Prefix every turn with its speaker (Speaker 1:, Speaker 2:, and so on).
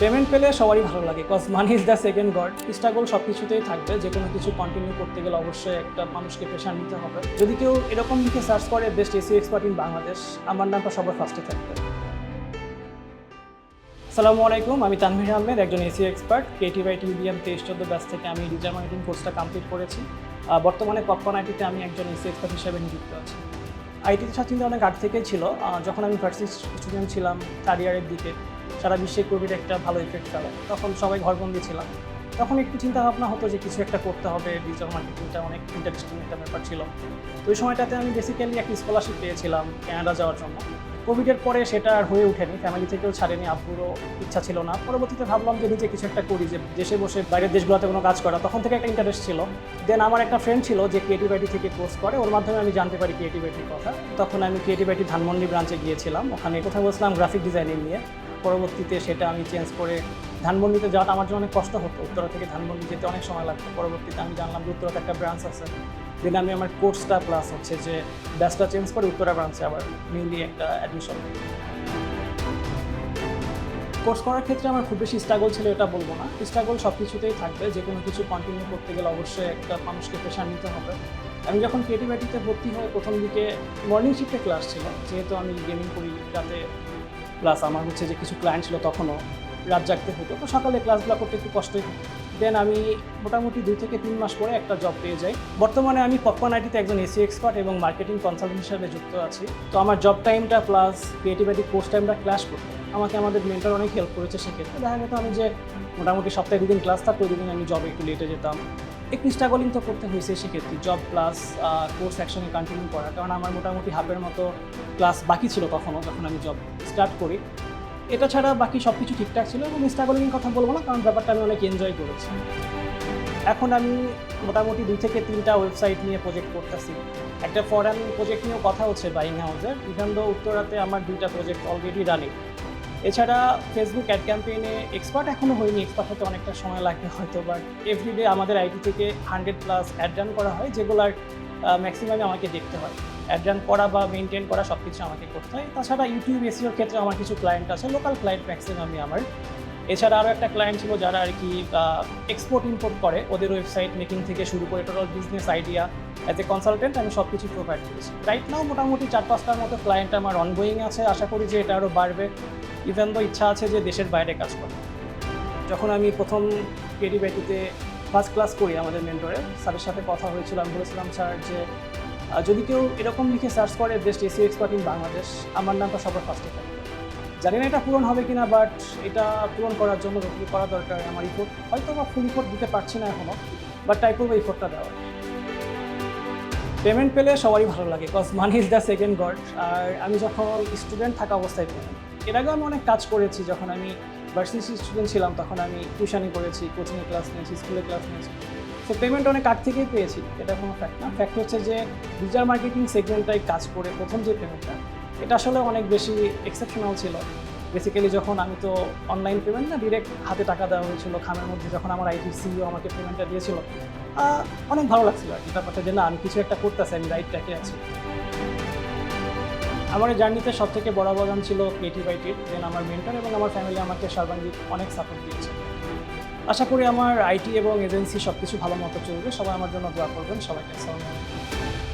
Speaker 1: Payment পেলে সবারই ভালো লাগে cause money is the second god struggle সব কিছুতেই থাকবে যে কোনো কিছু কন্টিনিউ করতে গেলে অবশ্যই একটা মানুষকে প্রেশার নিতে হবে। যদি কেউ এরকম লিখে সার্চ করে best AC expert in Bangladesh আমার নামটা সবার ফার্স্টে থাকবে। সালামু আলাইকুম, আমি তানভীর আহমেদ, একজন AC expert KT by TBM তেইশ চোদ্দ ব্যাচ থেকে আমি ডিজিটাল মার্কেটিং কোর্সটা কমপ্লিট করেছি। বর্তমানে পপকর্ন আইটিতে আমি একজন এসি এক্সপার্ট হিসেবে নিযুক্ত আছি। আইটিতে সাথে চিন্তা অনেক আগ থেকেই ছিল। যখন আমি ভার্সিটি স্টুডেন্ট ছিলাম থার্ড ইয়ারের দিকে। সারা বিশ্বে কোভিড একটা ভালো ইফেক্ট ফেলে তখন সবাই ঘরবন্দি ছিলাম। তখন একটু চিন্তা ভাবনা হতো যে কিছু একটা করতে হবে ডিজিটাল মার্কেটিংটা অনেক ইন্টারেস্টিং একটা ব্যাপার ছিল। তো ওই সময়টাতে আমি বেসিক্যালি একটা স্কলারশিপ পেয়েছিলাম কানাডা যাওয়ার জন্য। কোভিডের পরে সেটা আর হয়ে ওঠেনি ফ্যামিলি থেকেও ছাড়েনি, আব্বুরও ইচ্ছা ছিল না। পরবর্তীতে ভাবলাম যে নিজে কিছু একটা করি, যে দেশে বসে বাইরের দেশগুলোতে কোনো কাজ করা। তখন থেকে একটা ইন্টারেস্ট ছিল। দেন আমার একটা ফ্রেন্ড ছিল যে ক্রিয়েটিভ থেকে কোর্স করে, ওর মাধ্যমে আমি জানতে পারি ক্রিয়েটিভ কথা। তখন আমি ক্রিয়েটিভ ধানমন্ডি ব্রাঞ্চে গিয়েছিলাম। ওখানে কথা বলছিলাম গ্রাফিক ডিজাইনিং নিয়ে। পরবর্তীতে সেটা আমি চেঞ্জ করে ধানমন্ডিতে যাওয়াটা আমার জন্য অনেক কষ্ট হতো। উত্তরা থেকে ধানমন্ডি যেতে অনেক সময় লাগতো। পরবর্তীতে আমি জানলাম যে উত্তরাতে একটা ব্রাঞ্চ আছে। দেন আমি আমার কোর্সটা প্লাস হচ্ছে যে ব্যাচটা চেঞ্জ করে উত্তরা ব্রাঞ্চে আবার নিউলি একটা অ্যাডমিশন কোর্স করার ক্ষেত্রে আমার খুব বেশি স্ট্রাগল ছিল এটা বলব না। স্ট্রাগল সব কিছুতেই থাকবে। যে কোনো কিছু কন্টিনিউ করতে গেলে অবশ্যই একটা মানুষকে প্রেশার নিতে হবে। আমি যখন ক্রিয়েটিভিটিতে ভর্তি হয়ে প্রথম দিকে মর্নিং শিফটে ক্লাস ছিল যেহেতু আমি গেমিং করি রাতে প্লাস আমার হচ্ছে যে কিছু ক্লায়েন্ট ছিল তখনও রাত জাগতে হতো। তো সকালে ক্লাসগুলো করতে একটু কষ্টই হতো দেন আমি মোটামুটি দুই থেকে তিন মাস পরে একটা জব পেয়ে যাই। বর্তমানে আমি পপকর্ন আইটিতে একজন এসি এক্সপার্ট এবং মার্কেটিং কনসালটেন্ট হিসেবে যুক্ত আছি। তো আমার জব টাইমটা প্লাস ক্রিয়েটিভিটি কোর্স টাইমটা ক্লাস করতে। আমাকে আমাদের মেন্টর অনেক হেল্প করেছে সেক্ষেত্রে। দেখা যেত আমি যে মোটামুটি সপ্তাহে দুদিন ক্লাস থাকতো, ওই দিন আমি জবে একটু লেটে যেতাম। একটু স্ট্রাগলিং তো করতে হয়েছে সেক্ষেত্রে। জব প্লাস কোর্স একসঙ্গে কন্টিনিউ করা। কারণ আমার মোটামুটি হাফের মতো ক্লাস বাকি ছিল তখনও যখন আমি জব স্টার্ট করি। এটা ছাড়া বাকি সব কিছু ঠিকঠাক ছিল এবং স্ট্রাগলিং কথা বলব না, কারণ ব্যাপারটা আমি অনেক এনজয় করেছি। এখন আমি মোটামুটি দুই থেকে তিনটা ওয়েবসাইট নিয়ে প্রজেক্ট করতেছি। একটা ফরেন প্রজেক্ট নিয়েও কথা হচ্ছে বাইং হাউসের ইভেন উত্তরাতে আমার দুইটা প্রজেক্ট অলরেডি রানিং এছাড়া ফেসবুক অ্যাড ক্যাম্পেইনে এক্সপার্ট এখনও হয়নি এক্সপার্ট হতে অনেকটা সময় লাগবে হয়তো বাট এভরিডে আমাদের আইটি থেকে হান্ড্রেড প্লাস অ্যাড রান করা হয় যেগুলার ম্যাক্সিমামে আমাকে দেখতে হয়। অ্যাড রান করা বা মেনটেন করা সব কিছু আমাকে করতে হয়। তাছাড়া ইউটিউব এসিওর ক্ষেত্রে আমার কিছু ক্লায়েন্ট আছে লোকাল ক্লায়েন্ট ম্যাক্সিমামই আমার। এছাড়া আরও একটা ক্লায়েন্ট ছিল যারা আর কি এক্সপোর্ট ইম্পোর্ট করে, ওদের ওয়েবসাইট মেকিং থেকে শুরু করে total business idea as a consultant আমি সব কিছু প্রোভাইড করেছি। রাইট নাও মোটামুটি চার পাঁচটার মতো ক্লায়েন্ট আমার অনগোয়িং আছে। আশা করি যে এটা আরও বাড়বে। ইভেন তো ইচ্ছা আছে যে দেশের বাইরে কাজ করা যখন আমি প্রথম ক্রিয়েটিভিটিতে ফার্স্ট ক্লাস করি আমাদের মেন্টরে স্যারের সাথে কথা হয়েছিল, আমি বলেছিলাম, স্যার, যে যদি কেউ এরকম লিখে সার্চ করে best AC expert in Bangladesh আমার নামটা সবার ফার্স্টে থাকে। জানি না এটা পূরণ হবে কিনা বাট এটা পূরণ করার জন্য যতটুকু করা দরকার আমার রিপোর্ট হয়তো বা ফুল রিপোর্ট দিতে পারছি না এখনও বাট ট্রাই করব রিপোর্টটা দেওয়ার পেমেন্ট পেলে সবারই ভালো লাগে cause money is the second god আর আমি যখন স্টুডেন্ট থাকা অবস্থায় পেলাম এর আগেও আমি অনেক কাজ করেছি, যখন আমি ভার্সিটি স্টুডেন্ট ছিলাম, তখন আমি টিউশনি করেছি কোচিংয়ে ক্লাস নিয়েছি স্কুলে ক্লাস নিয়েছি। তো পেমেন্ট অনেক আগ থেকেই পেয়েছি, এটা কোনো ফ্যাক্ট না। ফ্যাক্ট হচ্ছে যে ডিজিটাল মার্কেটিং সেগমেন্টটাই কাজ করে প্রথম যে পেমেন্টটা এটা আসলে অনেক বেশি এক্সেপশনাল ছিল। বেসিক্যালি যখন আমি তো অনলাইন পেমেন্ট না ডিরেক্ট হাতে টাকা দেওয়া হয়েছিল, খামের মধ্যে যখন আমার আইটি সিইও আমাকে পেমেন্টটা দিয়েছিল অনেক ভালো লাগছিল আর কি। ব্যাপারটা যে না, আমি কিছু একটা করতেছি, আমি রাইট ট্র্যাকে আছি। আমার এই জার্নিতে সব থেকে বড় অবদান ছিল ক্রিয়েটিভ আইটির দেন আমার মেন্টর এবং আমার ফ্যামিলি আমাকে সর্বাঙ্গীন অনেক সাপোর্ট দিয়েছে। আশা করি আমার আইটি এবং এজেন্সি সব কিছু ভালো মতো চলবে, সবাই আমার জন্য দোয়া করবেন, সবাইকে আসসালামু আলাইকুম।